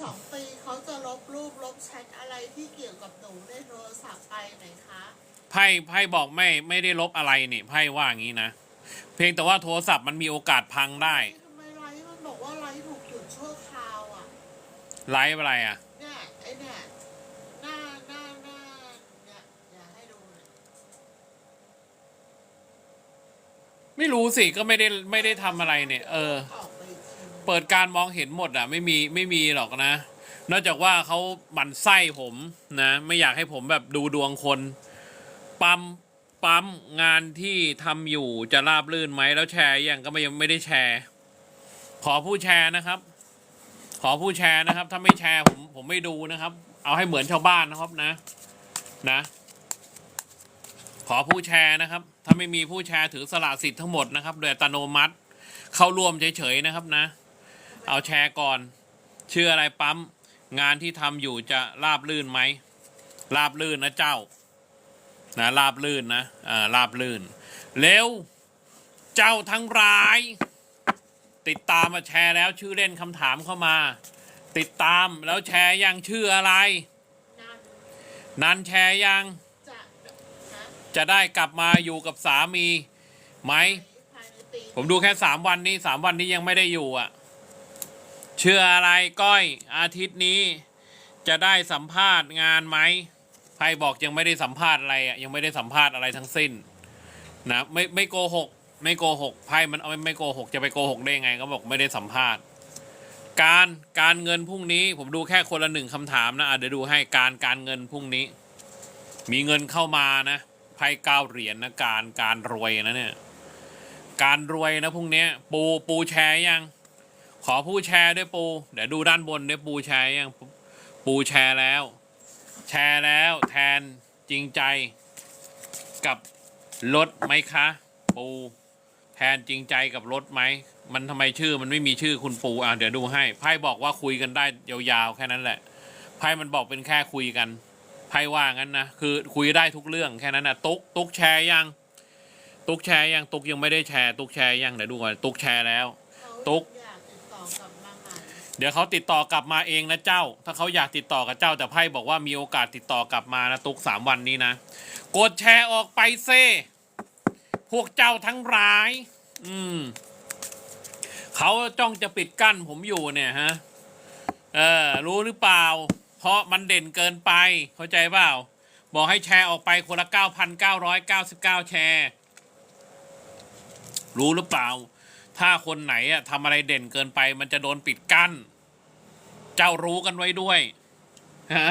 สองปีเขาจะลบรูปลบแชทอะไรที่เกี่ยวกับหนูในโทรศัพท์ไปไหนคะไพ่ไพ่บอกไม่ไม่ได้ลบอะไรนี่ไพ่ว่าอย่างนี้นะ เพียงแต่ว่าโทรศัพท์มันมีโอกาสพังได้ทำไมไลฟ์มันบอกว่าไลฟ์ถูกหยุดชั่วคราวอะไลฟ์อะไรอะเนี่ยไอเนี่ยหน้าหน้าหน้าเนี่ยอย่าให้ดูเลยไม่รู้สิก็ไม่ได้ไม่ได้ทำอะไรเนี่ย เออ ออกไปอีกที เปิดการมองเห็นหมดอะไม่มีไม่มีหรอกนะ นอกจากว่าเขาหมั่นไส้ผมนะ ไม่อยากให้ผมแบบดูดวงคนปั๊มปั๊มงานที่ทำอยู่จะราบลื่นไหมแล้วแชร์ยังก็ไม่ยังไม่ได้แชร์ ขอผู้แชร์นะครับ ขอผู้แชร์นะครับ ถ้าไม่แชร์ผมผมไม่ดูนะครับ เอาให้เหมือนชาวบ้านนะครับนะ นะ ขอผู้แชร์นะครับ ถ้าไม่มีผู้แชร์ถือสละสิทธิ์ทั้งหมดนะครับ โดยอัตโนมัติ เข้าร่วมเฉยๆนะครับนะ เอาแชร์ก่อน ชื่ออะไรปั๊ม งานที่ทำอยู่จะราบลื่นไหมราบลื่นนะเจ้า นะราบลื่นนะอ่าราบลื่น เร็ว เจ้าทั้งร้าย ติดตามมาแชร์แล้วชื่อเล่นคำถามเข้ามา ติดตามแล้วแชร์ยังชื่ออะไร นั่นนันแชร์ยังจะนะจะได้กลับมาอยู่กับสามีไหมภายในปีผมดูแค่สามวันนี้สามวันนี้ยังไม่ได้อยู่อะ เชื่ออะไรก้อยอาทิตย์นี้จะได้สัมภาษณ์งานไหมไพ่บอกยังไม่ได้สัมภาษณ์อะไรอะยังไม่ได้สัมภาษณ์อะไรทั้งสิ้นนะไม่ไม่โกหกไม่โกหกไพ่มันเอาไม่ไม่โกหกจะไปโกหกได้ไงก็บอกไม่ได้สัมภาษณ์ การการเงินพรุ่งนี้ ผมดูแค่คนละหนึ่งคำถามนะอะเดี๋ยวดูให้การการเงินพรุ่งนี้ มีเงินเข้ามานะไพ่เก้าเหรียญนะการการรวยนะเนี่ยการรวยนะพรุ่งนี้ปูปูแชร์ยัง ขอผู้แชร์ด้วยปู เดี๋ยวดูด้านบนด้วยปูแชร์ยังปูแชร์แล้ว แชร์แล้วแทนจริงใจ กับรถไหมคะ ปู แทนจริงใจกับรถไหม มันทำไมชื่อมันไม่มีชื่อคุณปูอะเดี๋ยวดูให้ไพ่บอกว่าคุยกันได้ยาวๆแค่นั้นแหละไพ่มันบอกเป็นแค่คุยกันไพ่ว่างั้นนะคือคุยได้ทุกเรื่องแค่นั้นนะตุ๊กตุ๊กแชร์ยัง ตุ๊กแชร์ยังตุ๊กยังไม่ได้แชร์ ตุ๊กแชร์ยังเดี๋ยวดูก่อนตุ๊กแชร์แล้ว ตุ๊ก เดี๋ยวเขาติดต่อกลับมาเองนะเจ้า ถ้าเขาอยากติดต่อกับเจ้าแต่ไพ่บอกว่ามีโอกาสติดต่อกลับมานะตุ๊กสามวันนี้นะ กดแชร์ออกไปเซ่พวกเจ้าทั้งร้าย อืมเขาจ้องจะปิดกั้นผมอยู่เนี่ยฮะ เออ รู้หรือเปล่า เพราะมันเด่นเกินไป เข้าใจเปล่า บอกให้แชร์ออกไปคนละเก้าพันเก้าร้อยเก้าสิบเก้าแชร์ รู้หรือเปล่า ถ้าคนไหนอะทำอะไรเด่นเกินไป มันจะโดนปิดกั้น เจ้ารู้กันไว้ด้วยฮะ